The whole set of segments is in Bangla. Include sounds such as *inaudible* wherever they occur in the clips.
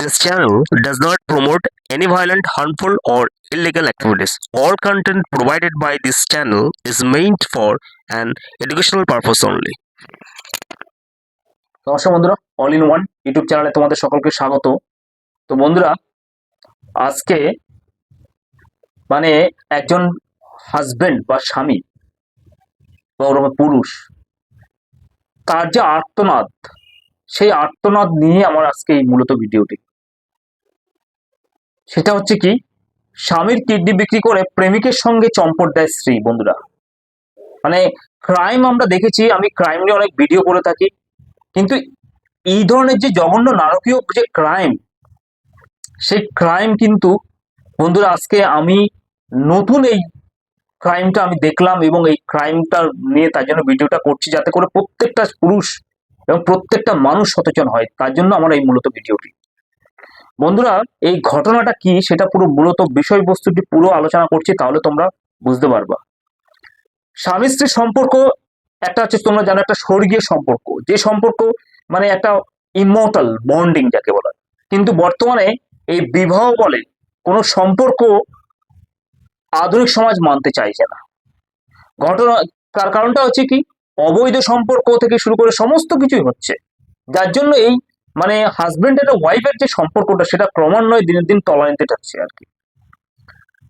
This channel does not promote any violent, harmful, or illegal activities. All content provided by this channel is meant for an educational purpose only. নমস্কার বন্ধুরা অল ইন ওয়ান ইউটিউব চ্যানেলে তোমাদের সকলকে স্বাগত তো বন্ধুরা আজকে মানে একজন হাজবেন্ড বা স্বামী বা ওরকম পুরুষ তার যে আর্তনাদ সেই আর্তনাদ নিয়ে আমার আজকে এই মূলত ভিডিওটি সেটা হচ্ছে কি, স্বামীর কিডনি বিক্রি করে প্রেমিকের সঙ্গে চম্পট দেয় স্ত্রী, বন্ধুরা। মানে ক্রাইম আমরা দেখেছি, আমি ক্রাইম নিয়ে অনেক ভিডিও করে থাকি। কিন্তু এই ধরনের যে জঘন্য নারকীয় যে ক্রাইম সেই ক্রাইম কিন্তু, বন্ধুরা, আজকে আমি নতুন এই ক্রাইমটা আমি দেখলাম এবং এই ক্রাইমটা নিয়ে তার জন্য ভিডিওটা করছি যাতে করে প্রত্যেকটা পুরুষ এবং প্রত্যেকটা মানুষ সচেতন হয়। তার জন্য আমার এই মূলত ভিডিওটি বন্ধুরা, এই ঘটনাটা কি? সেটা পুরো মূলত বিষয়বস্তুটি পুরো আলোচনা করছি, তাহলে তোমরা বুঝতে পারবা। স্বামী স্ত্রীর সম্পর্ক একটা হচ্ছে তোমরা জানো একটা স্বর্গীয় সম্পর্ক। যে সম্পর্ক মানে একটা ইমোটাল বন্ডিং যাকে বলা। কিন্তু বর্তমানে এই বিবাহ বলে কোনো সম্পর্ক আধুনিক সমাজ মানতে চাইছে না। ঘটনা তার কারণটা হচ্ছে কি? অবৈধ সম্পর্ক থেকে শুরু করে সমস্ত কিছুই হচ্ছে। যার জন্য এই মানে হাজবেন্ড একটা ওয়াইফের যে সম্পর্কটা, সেটা ক্রমান্বয়ে দিনের দিন তলানিতে যাচ্ছে আর কি।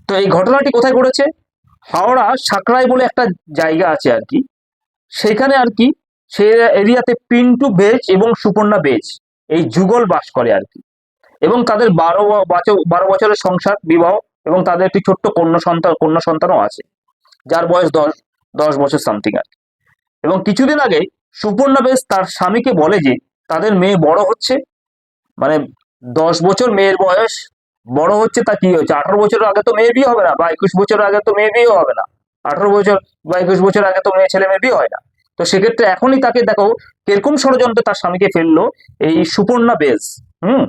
তো এই ঘটনাটি কোথায় ঘটেছে? হাওড়া সাকরাই বলে একটা জায়গা আছে আর কি। সেখানে আর কি, সে এরিয়াতে পিন্টু বেজ এবং সুপর্ণা বেজ, এই যুগল বাস করে আর কি। এবং তাদের বারো বছর বারো বছরের সংসার, বিবাহ এবং তাদের একটি ছোট্ট কন্যা সন্তান, কন্যা সন্তানও আছে, যার বয়স দশ দশ বছর সামথিং আর। এবং কিছুদিন আগে সুপর্ণা বেশ তার স্বামীকে বলে যে তাদের মেয়ে বড় হচ্ছে মানে দশ বছর মেয়ের বয়স, বড় হচ্ছে তা কি হচ্ছে? আঠারো বছরের আগে তো মেয়ে বিয়ে হবে না, বা একুশ বছর আগে তো মেয়ে বিয়ে হবে না। আঠারো বছর বা একুশ বছর আগে তো মেয়ে ছেলে মেয়ে বিয়ে হয় না। তো সেক্ষেত্রে এখনই তাকে দেখো কীরকম ষড়যন্ত্রে তার স্বামীকে ফেলল এই সুপর্ণা বেজ, হুম?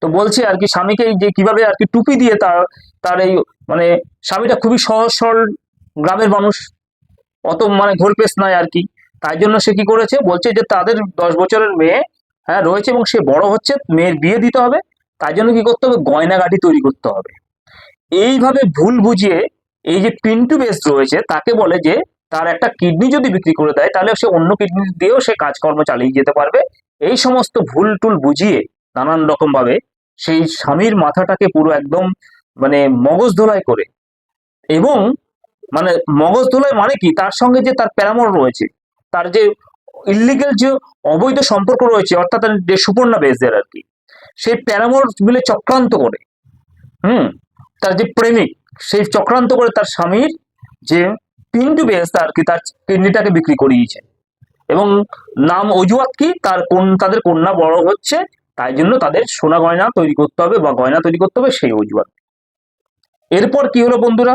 তো বলছে আর কি স্বামীকে যে কীভাবে আর কি টুপি দিয়ে তার তার এই মানে স্বামীটা খুবই সহজ সরল গ্রামের মানুষ, অত মানে ঘোরপেশ নাই আর কি। তাই জন্য সে কি করেছে? বলছে যে তাদের দশ বছরের মেয়ে হ্যাঁ রয়েছে এবং সে বড় হচ্ছে, মেয়ের বিয়ে দিতে হবে। তাই জন্য কি করতে হবে? গয়নাগাটি তৈরি করতে হবে। এইভাবে ভুল বুঝিয়ে এই যে পিন্টু বেস রয়েছে, তাকে বলে যে তার একটা কিডনি যদি বিক্রি করে দেয়, তাহলে সে অন্য কিডনি দিয়েও সে কাজকর্ম চালিয়ে যেতে পারবে। এই সমস্ত ভুল টুল বুঝিয়ে নানান রকম ভাবে সেই স্বামীর মাথাটাকে পুরো একদম মানে মগজ ধোলাই করে। এবং মানে মগজ ধোলাই মানে কি? তার সঙ্গে যে তার প্যারামর রয়েছে তার যে ইলিগেল যে অবৈধ সম্পর্ক রয়েছে, অর্থাৎ যে সুপর্ণা বেসদের আর কি, সেই প্যারামোর মিলে চক্রান্ত করে। হুম? তার যে প্রেমিক, সেই চক্রান্ত করে তার স্বামীর যে পিন্টু বেস আর কি, তার কিডনিটাকে বিক্রি করিয়েছে। এবং নাম অজুহাত কি? তার কোন, তাদের কন্যা বড় হচ্ছে, তাই জন্য তাদের সোনা গয়না তৈরি করতে হবে বা গয়না তৈরি করতে হবে সেই অজুহাত। এরপর কি হলো বন্ধুরা?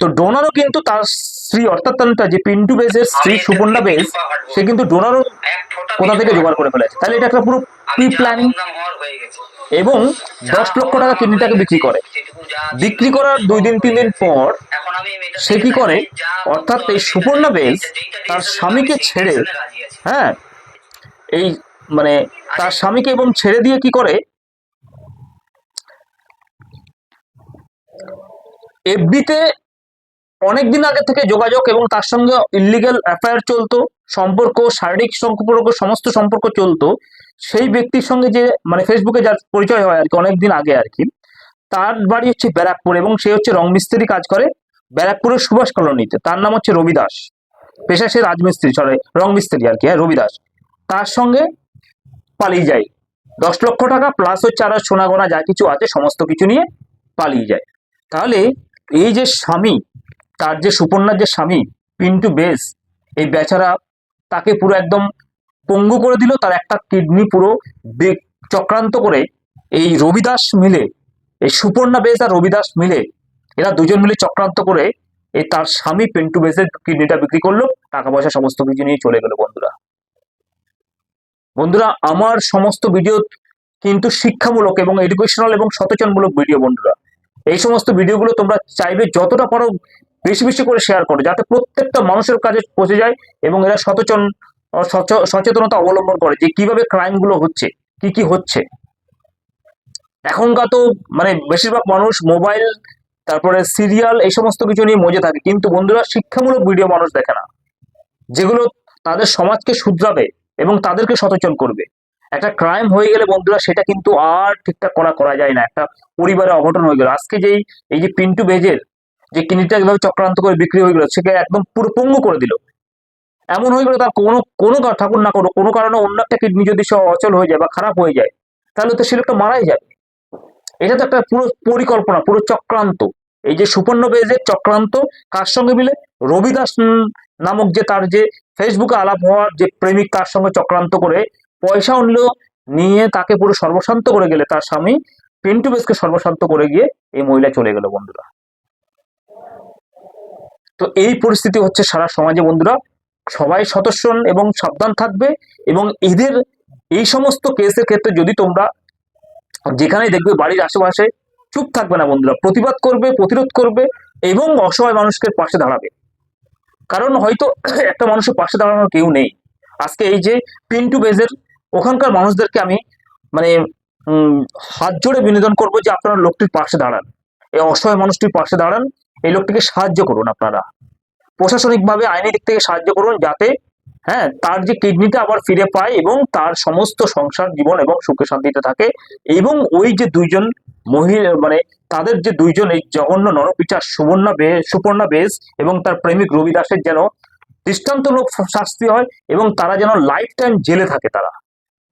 তো ডোনারও কিন্তু তার স্ত্রী অর্থাৎ তার যে পিন্টু বেজের স্ত্রী সুপর্ণা বেজ সে কিন্তু ডোনারও কোথা থেকে জোগাড় করে ফেলেছে। তাহলে এটা একটা পুরো প্রি প্ল্যানিং এবং দশ লক্ষ টাকা কিডনিটাকে বিক্রি করে। বিক্রি করার দুই দিন তিন দিন পর সে কি করে? অর্থাৎ এই সুপর্ণা বেজ তার স্বামীকে ছেড়ে হ্যাঁ এই মানে তার স্বামীকে এবং ছেড়ে দিয়ে কি করে? এফবিতে অনেকদিন আগে থেকে যোগাযোগ এবং তার সঙ্গে ইলিগাল অ্যাফায়ার চলতো, সম্পর্ক, শারীরিক সম্পর্ক, সমস্ত সম্পর্ক চলতো। সেই ব্যক্তির সঙ্গে যে মানে ফেসবুকে যার পরিচয় হয় আর কি, অনেকদিন আগে আর কি, তার বাড়ি হচ্ছে ব্যারাকপুর এবং সে হচ্ছে রং মিস্ত্রি কাজ করে ব্যারাকপুরের সুভাষ কলোনিতে। তার নাম হচ্ছে রবি দাস পেশা সে রাজমিস্ত্রি সরি রং মিস্ত্রি আর কি হ্যাঁ রবি দাস তার সঙ্গে পালিয়ে যায়। দশ লক্ষ টাকা প্লাস হচ্ছে আরও সোনা গোনা যা কিছু আছে, সমস্ত কিছু নিয়ে পালিয়ে যায়। তাহলে এই যে স্বামী তার যে সুপর্ণার যে স্বামী পিন্টু বেস এই বেচারা তাকে পুরো একদম পঙ্গু করে দিল, তার একটা কিডনি পুরো চক্রান্ত করে এই রবিদাস মিলে, এই সুপর্ণা বেস আর রবিদাস মিলে, এরা দুজন মিলে চক্রান্ত করে এই তার স্বামী পিন্টু বেসের কিডনিটা বিক্রি করল, টাকা পয়সা সমস্ত কিছু নিয়ে চলে গেল বন্ধুরা। বন্ধুরা, আমার সমস্ত ভিডিও কিন্তু শিক্ষামূলক এবং এডুকেশনাল এবং সচেতনমূলক ভিডিও বন্ধুরা। এই সমস্ত ভিডিওগুলো তোমরা চাইবে, যতটা পারো বেশি বেশি করে শেয়ার করো, যাতে প্রত্যেকটা মানুষের কাছে পৌঁছে যায় এবং এরা সচেতন, সচ- সচেতনতা অবলম্বন করে যে কীভাবে ক্রাইমগুলো হচ্ছে, কি কি হচ্ছে। এখনকার তো মানে বেশিরভাগ মানুষ মোবাইল তারপরে সিরিয়াল এই সমস্ত কিছু নিয়ে মজে থাকে, কিন্তু বন্ধুরা শিক্ষামূলক ভিডিও মানুষ দেখে না। যেগুলো তাদের সমাজকে শুধরাবে এবং তাদেরকে সচেতন করবে। একটা ক্রাইম হয়ে গেলে বন্ধুরা সেটা কিন্তু আর ঠিকঠাক করা করা যায় না। একটা পরিবারে অঘটন হয়ে গেল। আজকে যেই, এই যে পিন্টু বেজের যে কিডনিটা এভাবে চক্রান্ত করে বিক্রি হয়ে গেল সেকে একদম পুরো পঙ্গু করে দিল। এমন হয়ে গেল তার কোনো কোনো ঠাকুর না করো কোনো কারণে অন্য একটা কিডনি যদি সে অচল হয়ে যায় বা খারাপ হয়ে যায়, তাহলে তো সে লোকটা মারাই যাবে। এটা তো একটা পুরো পরিকল্পনা, পুরো চক্রান্ত। এই যে সুপর্ণ বেজের চক্রান্ত, কার সঙ্গে মিলে? রবিদাস নামক যে তার যে ফেসবুকে আলাপ হওয়ার যে প্রেমিক তার সঙ্গে চক্রান্ত করে পয়সা নিল নিয়ে তাকে পুরো সর্বশান্ত করে গেলে তার স্বামী, পিন্টু বেসকে সর্বশান্ত করে গিয়ে এই মহিলা চলে গেল বন্ধুরা। তো এই পরিস্থিতি হচ্ছে সারা সমাজে বন্ধুরা। সবাই সতর্ষণ এবং সাবধান থাকবে এবং এদের এই সমস্ত কেসের ক্ষেত্রে যদি তোমরা যেখানেই দেখবে বাড়ির আশেপাশে চুপ থাকবে না বন্ধুরা, প্রতিবাদ করবে, প্রতিরোধ করবে এবং অসহায় মানুষকে পাশে দাঁড়াবে। কারণ হয়তো *clears throat* একটা মানুষের পাশে দাঁড়ানোর কেউ নেই। আজকে এই যে পিন্টু বেজের ওখানকার মানুষদেরকে আমি মানে হাত জোড়ে বিনোদন করব যে আপনারা লোকটির পাশে দাঁড়ান। এই অসহায় মানুষটির পাশে দাঁড়ান। এই লোকটিকে সাহায্য করুন আপনারা। প্রশাসনিকভাবে আইনি দিক থেকে সাহায্য করুন যাতে হ্যাঁ তার যে কিডনিটা আবার ফিরে পায় এবং তার সমস্ত সংসার, জীবন এবং সুখে শান্তিতে থাকে এবং ওই যে দুইজন মহিলা মানে তাদের যে দুইজন এই জঘন্য নরপিচার সুবর্ণা বে, সুপর্ণা বেশ এবং তার প্রেমিক রবি দাসের যেন দৃষ্টান্তমূলক শাস্তি হয় এবং তারা যেন লাইফ টাইম জেলে থাকে তারা।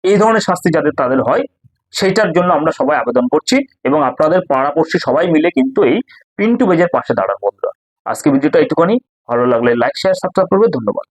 এই ধরনের শাস্তি যাদের, তাদের হয় সেইটার জন্য আমরা সবাই আবেদন করছি এবং আপনাদের পাড়াপড়শি সবাই মিলে কিন্তু এই পিন্টু বেজের পাশে দাঁড়ান বন্ধুরা। আজকে ভিডিওটা একটুখানি ভালো লাগলে লাইক শেয়ার সাবস্ক্রাইব করবে। ধন্যবাদ।